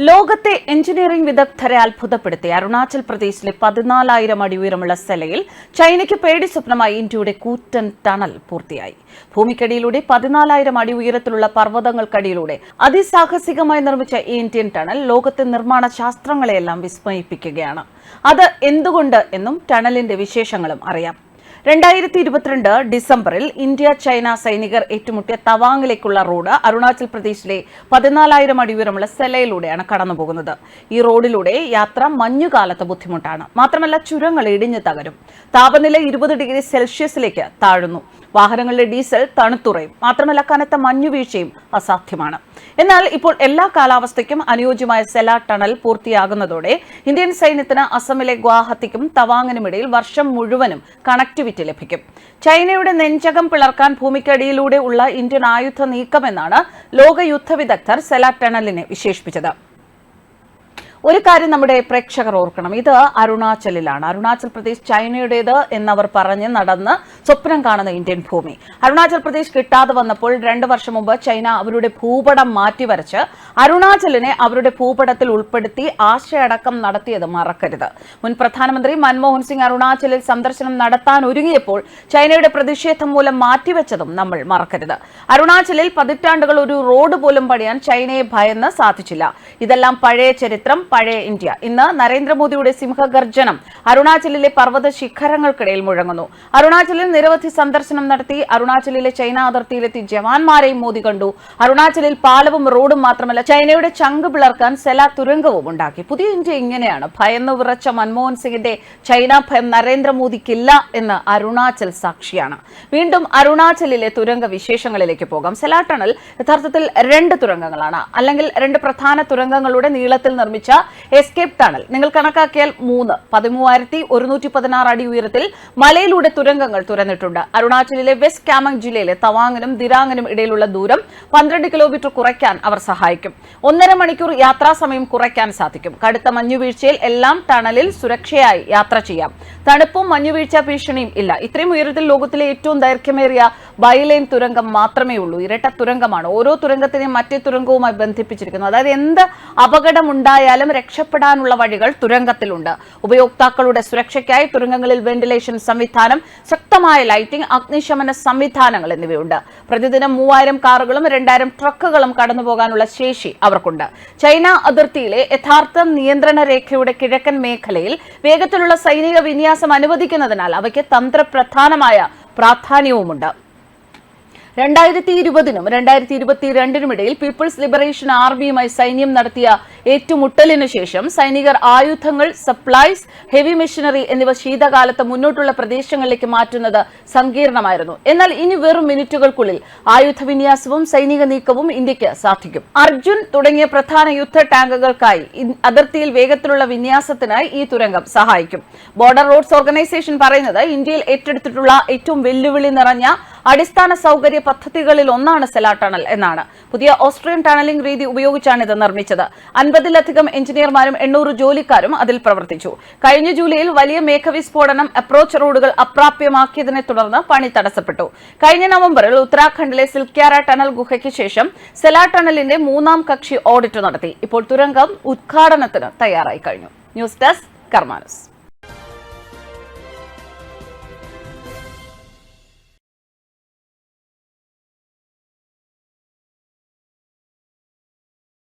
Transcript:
ലോകത്തെ എഞ്ചിനീയറിംഗ് വിദഗ്ധരെ അത്ഭുതപ്പെടുത്തി. അരുണാചൽ പ്രദേശിലെ പതിനാലായിരം അടി ഉയരമുള്ള സെലയിൽ ചൈനയ്ക്ക് പേടി സ്വപ്നമായി ഇന്ത്യയുടെ കൂറ്റൻ ടണൽ പൂർത്തിയായി. ഭൂമിക്കടിയിലൂടെ പതിനാലായിരം അടി ഉയരത്തിലുള്ള പർവതങ്ങൾക്കടിയിലൂടെ അതിസാഹസികമായി നിർമ്മിച്ച ഈ ഇന്ത്യൻ ടണൽ ലോകത്തെ നിർമ്മാണ ശാസ്ത്രങ്ങളെയെല്ലാം വിസ്മയിപ്പിക്കുകയാണ്. അത് എന്തുകൊണ്ട് എന്നും ടണലിന്റെ വിശേഷങ്ങളും അറിയാം. രണ്ടായിരത്തി ഇരുപത്തിരണ്ട് ഡിസംബറിൽ ഇന്ത്യ ചൈന സൈനികർ ഏറ്റുമുട്ടിയ തവാങ്ങിലേക്കുള്ള റോഡ് അരുണാചൽ പ്രദേശിലെ പതിനാലായിരം അടി ഉയരമുള്ള സെലയിലൂടെയാണ് കടന്നുപോകുന്നത്. ഈ റോഡിലൂടെ യാത്ര മഞ്ഞുകാലത്ത് ബുദ്ധിമുട്ടാണ്. മാത്രമല്ല ചുരങ്ങൾ ഇടിഞ്ഞു തകരും. താപനില ഇരുപത് ഡിഗ്രി സെൽഷ്യസിലേക്ക് താഴുന്നു. വാഹനങ്ങളിലെ ഡീസൽ തണുത്തുറയും. മാത്രമല്ല കനത്ത മഞ്ഞുവീഴ്ചയും അസാധ്യമാണ്. എന്നാൽ ഇപ്പോൾ എല്ലാ കാലാവസ്ഥയ്ക്കും അനുയോജ്യമായ സെല ടണൽ പൂർത്തിയാകുന്നതോടെ ഇന്ത്യൻ സൈന്യത്തിന് അസമിലെ ഗുവാഹത്തിക്കും തവാങ്ങിനുമിടയിൽ വർഷം മുഴുവനും കണക്ടിവിറ്റി ലഭിക്കും. ചൈനയുടെ നെഞ്ചകം പിളർക്കാൻ ഭൂമിക്കടിയിലൂടെ ഉള്ള ഇന്ത്യൻ ആയുധ നീക്കമെന്നാണ് ലോക യുദ്ധ വിദഗ്ധർ സെല ടണലിനെ വിശേഷിപ്പിച്ചത്. ഒരു കാര്യം നമ്മുടെ പ്രേക്ഷകർ ഓർക്കണം. ഇത് അരുണാചലിലാണ്. അരുണാചൽ പ്രദേശ് ചൈനയുടേത് എന്നവർ പറഞ്ഞ് നടന്ന് സ്വപ്നം കാണുന്ന ഇന്ത്യൻ ഭൂമി. അരുണാചൽ പ്രദേശ് കിട്ടാതെ വന്നപ്പോൾ രണ്ട് വർഷം മുമ്പ് ചൈന അവരുടെ ഭൂപടം മാറ്റിവരച്ച് അരുണാചലിനെ അവരുടെ ഭൂപടത്തിൽ ഉൾപ്പെടുത്തി ആശയടക്കം നടത്തിയത് മറക്കരുത്. മുൻ പ്രധാനമന്ത്രി മൻമോഹൻ സിംഗ് അരുണാചലിൽ സന്ദർശനം നടത്താൻ ഒരുങ്ങിയപ്പോൾ ചൈനയുടെ പ്രതിഷേധം മൂലം മാറ്റിവെച്ചതും നമ്മൾ മറക്കരുത്. അരുണാചലിൽ പതിറ്റാണ്ടുകൾ ഒരു റോഡ് പോലും പണിയാൻ ചൈനയെ ഭയന്ന് സാധിച്ചില്ല. ഇതെല്ലാം പഴയ ചരിത്രം. പഴയ ഇന്ത്യ. ഇന്ന് നരേന്ദ്രമോദിയുടെ സിംഹഗർജനം അരുണാചലിലെ പർവത ശിഖരങ്ങൾക്കിടയിൽ മുഴങ്ങുന്നു. അരുണാചലിൽ നിരവധി സന്ദർശനം നടത്തി അരുണാചലിലെ ചൈന അതിർത്തിയിലെത്തി ജവാന്മാരെയും മോദി കണ്ടു. അരുണാചലിൽ പാലവും റോഡും മാത്രമല്ല ചൈനയുടെ ചങ്ക് പിളർക്കാൻ സെല തുരങ്കവും ഉണ്ടാക്കി. പുതിയ ഇന്ത്യ ഇങ്ങനെയാണ്. ഭയന്നു വിറച്ച മൻമോഹൻ സിംഗിന്റെ ചൈന ഭയം നരേന്ദ്രമോദിക്കില്ല എന്ന് അരുണാചൽ സാക്ഷിയാണ്. വീണ്ടും അരുണാചലിലെ തുരങ്ക വിശേഷങ്ങളിലേക്ക് പോകാം. സെല ടണൽ യഥാർത്ഥത്തിൽ രണ്ട് തുരങ്കങ്ങളാണ്. അല്ലെങ്കിൽ രണ്ട് പ്രധാന തുരങ്കങ്ങളുടെ നീളത്തിൽ നിർമ്മിച്ച എസ്കേപ്പ് ടണൽ. നിങ്ങൾ കണക്കാക്കിയാൽ മൂന്ന് പതിമൂവായിരത്തി ഒരുന്നൂറ്റി പതിനാറ് അടി ഉയരത്തിൽ മലയിലൂടെ തുരങ്കങ്ങൾ തുറന്നിട്ടുണ്ട് അരുണാചലിലെ വെസ്റ്റ് കാമങ് ജില്ലയിലെ തവാങ്ങിനും ദിരാങ്ങിനും ഇടയിലുള്ള ദൂരം പന്ത്രണ്ട് കിലോമീറ്റർ കുറയ്ക്കാൻ അവർ സഹായിക്കും. ഒന്നര മണിക്കൂർ യാത്രാ സമയം കുറയ്ക്കാൻ സാധിക്കും. കടുത്ത മഞ്ഞുവീഴ്ചയിൽ എല്ലാം ടണലിൽ സുരക്ഷയായി യാത്ര ചെയ്യാം. തണുപ്പും മഞ്ഞുവീഴ്ച ഭീഷണിയും ഇല്ല. ഇത്രയും ഉയരത്തിൽ ലോകത്തിലെ ഏറ്റവും ദൈർഘ്യമേറിയ ബൈലൈൻ തുരങ്കം മാത്രമേ ഉള്ളൂ. ഇരട്ട തുരങ്കമാണ്. ഓരോ തുരങ്കത്തിനെയും മറ്റേ തുരങ്കവുമായി ബന്ധിപ്പിച്ചിരിക്കുന്നു. അതായത് എന്ത് അപകടം ഉണ്ടായാലും രക്ഷപ്പെടാനുള്ള വഴികൾ തുരങ്കത്തിലുണ്ട്. ഉപയോക്താക്കളുടെ സുരക്ഷയ്ക്കായി തുരങ്കങ്ങളിൽ വെന്റിലേഷൻ സംവിധാനം ശക്തമായ ലൈറ്റിംഗ് അഗ്നിശമന സംവിധാനങ്ങൾ എന്നിവയുണ്ട്. പ്രതിദിനം മൂവായിരം കാറുകളും രണ്ടായിരം ട്രക്കുകളും കടന്നുപോകാനുള്ള ശേഷി അവർക്കുണ്ട്. ചൈന അതിർത്തിയിലെ യഥാർത്ഥ നിയന്ത്രണ രേഖയുടെ കിഴക്കൻ മേഖലയിൽ വേഗത്തിലുള്ള സൈനിക വിന്യാസം അനുവദിക്കുന്നതിനാൽ അവയ്ക്ക് തന്ത്രപ്രധാനമായ പ്രാധാന്യവുമുണ്ട്. രണ്ടായിരത്തി ഇരുപതിനും രണ്ടായിരത്തി ഇരുപത്തിരണ്ടിനും ഇടയിൽ പീപ്പിൾസ് ലിബറേഷൻ ആർമിയുമായി സൈന്യം നടത്തിയ ഏറ്റുമുട്ടലിനു ശേഷം സൈനികർ ആയുധങ്ങൾ സപ്ലൈസ് ഹെവി മെഷീനറി എന്നിവ ശീതകാലത്ത് മുന്നോട്ടുള്ള പ്രദേശങ്ങളിലേക്ക് മാറ്റുന്നത് സങ്കീർണമായിരുന്നു. എന്നാൽ ഇനി വെറും മിനിറ്റുകൾക്കുള്ളിൽ ആയുധ വിന്യാസവും സൈനിക നീക്കവും ഇന്ത്യയ്ക്ക് സാധിക്കും. അർജുൻ തുടങ്ങിയ പ്രധാന യുദ്ധ ടാങ്കുകൾക്കായി അതിർത്തിയിൽ വേഗത്തിലുള്ള വിന്യാസത്തിനായി ഈ തുരങ്കം സഹായിക്കും. ബോർഡർ റോഡ്സ് ഓർഗനൈസേഷൻ പറയുന്നത് ഇന്ത്യയിൽ ഏറ്റെടുത്തിട്ടുള്ള ഏറ്റവും വെല്ലുവിളി നിറഞ്ഞ അടിസ്ഥാന സൗകര്യ പദ്ധതികളിൽ ഒന്നാണ് സെലാ ടണൽ എന്നാണ്. പുതിയ ഓസ്ട്രിയൻ ടണലിംഗ് രീതി ഉപയോഗിച്ചാണ് ഇത് നിർമ്മിച്ചത്. അൻപതിലധികം എഞ്ചിനീയർമാരും എണ്ണൂറ് ജോലിക്കാരും അതിൽ പ്രവർത്തിച്ചു. കഴിഞ്ഞ ജൂലൈയിൽ വലിയ മേഘവിസ്ഫോടനം അപ്രോച്ച് റോഡുകൾ അപ്രാപ്യമാക്കിയതിനെ തുടർന്ന് പണി തടസ്സപ്പെട്ടു. കഴിഞ്ഞ നവംബറിൽ ഉത്തരാഖണ്ഡിലെ സിൽക്യാര ടണൽ ഗുഹയ്ക്ക് ശേഷം സെലാ ടണലിന്റെ മൂന്നാം കക്ഷി ഓഡിറ്റ് നടത്തി. ഇപ്പോൾ തുരങ്കം ഉദ്ഘാടനത്തിന് തയ്യാറായി കഴിഞ്ഞു. News desk കർമാനസ്.